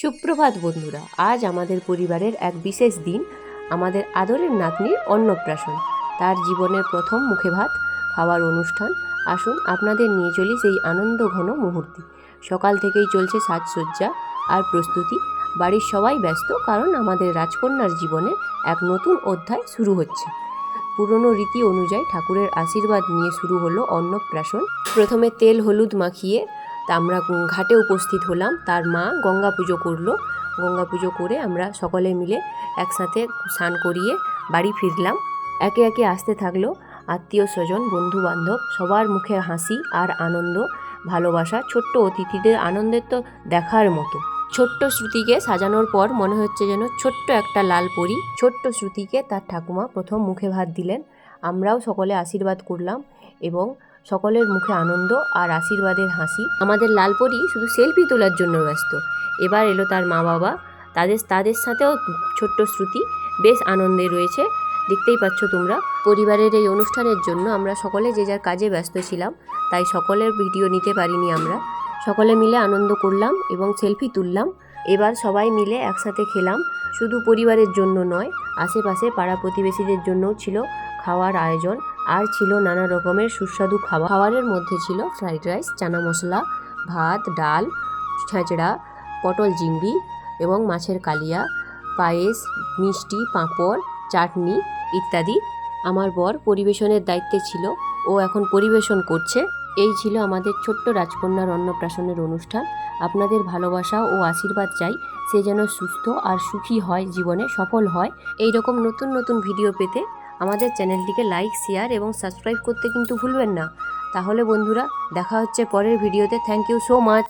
সুপ্রভাত বন্ধুরা, আজ আমাদের পরিবারের এক বিশেষ দিন, আমাদের আদরের নাতনির অন্নপ্রাশন। তার জীবনের প্রথম মুখে ভাত, খাওয়ার অনুষ্ঠান। আসুন আপনাদের নিয়ে চলি সেই আনন্দ ঘন মুহূর্তে। সকাল থেকেই চলছে সাজসজ্জা আর প্রস্তুতি। বাড়ির সবাই ব্যস্ত, কারণ আমাদের রাজকন্যার জীবনে এক নতুন অধ্যায় শুরু হচ্ছে। পুরনো রীতি অনুযায়ী ঠাকুরের আশীর্বাদ নিয়ে শুরু হলো অন্নপ্রাশন। প্রথমে তেল হলুদ মাখিয়ে তা আমরা ঘাটে উপস্থিত হলাম। তার মা গঙ্গা পুজো করল। গঙ্গা পুজো করে আমরা সকলে মিলে একসাথে স্নান করিয়ে বাড়ি ফিরলাম। একে একে আসতে থাকল আত্মীয় স্বজন বন্ধু বান্ধব সবার মুখে হাসি আর আনন্দ, ভালোবাসা। ছোট্ট অতিথিদের আনন্দের তো দেখার মতো। ছোট্ট শ্রুতিকে সাজানোর পর মনে হচ্ছে যেন ছোট্ট একটা লাল পরি। ছোট্ট শ্রুতিকে তার ঠাকুমা প্রথম মুখে ভাত দিলেন। আমরাও সকলে আশীর্বাদ করলাম এবং সকলের মুখে আনন্দ আর আশীর্বাদের হাসি। আমাদের লালপরি শুধু সেলফি তোলার জন্য ব্যস্ত। এবার এলো তার মা বাবা। তাদের তাদের সাথেও ছোট্ট শ্রুতি। বেশ আনন্দে রয়েছে। দেখতেই পাচ্ছ তোমরা, পরিবারের এই অনুষ্ঠানের জন্য আমরা সকলে যে যার কাজে ব্যস্ত ছিলাম, তাই সকলের ভিডিও নিতে পারিনি আমরা। সকলে মিলে আনন্দ করলাম এবং সেলফি তুললাম। এবার সবাই মিলে একসাথে খেলাম। শুধু পরিবারের জন্য নয়, আশেপাশে পাড়া প্রতিবেশীদের জন্যও ছিল খাওয়ার আয়োজন। আর ছিল নানা রকমের সুস্বাদু খাবার। খাবারের মধ্যে ছিল ফ্রাইড রাইস, চানা মশলা, ভাত, ডাল, ছেঁচড়া, পটল চিংড়ি এবং মাছের কালিয়া, পায়েস, মিষ্টি, পাঁপড়, চাটনি ইত্যাদি। আমার বর পরিবেশনের দায়িত্বে ছিল, ও এখন পরিবেশন করছে। এই ছিল আমাদের ছোট্ট রাজকন্যার অন্নপ্রাশনের অনুষ্ঠান। আপনাদের ভালোবাসা ও আশীর্বাদ চাই, সে যেন সুস্থ আর সুখী হয়, জীবনে সফল হয়। এই রকম নতুন নতুন ভিডিও পেতে আমাদের চ্যানেলটিকে লাইক শেয়ার এবং সাবস্ক্রাইব করতে কিন্তু ভুলবেন না। তাহলে বন্ধুরা, দেখা হচ্ছে পরের ভিডিওতে থ্যাংক ইউ সো মাচ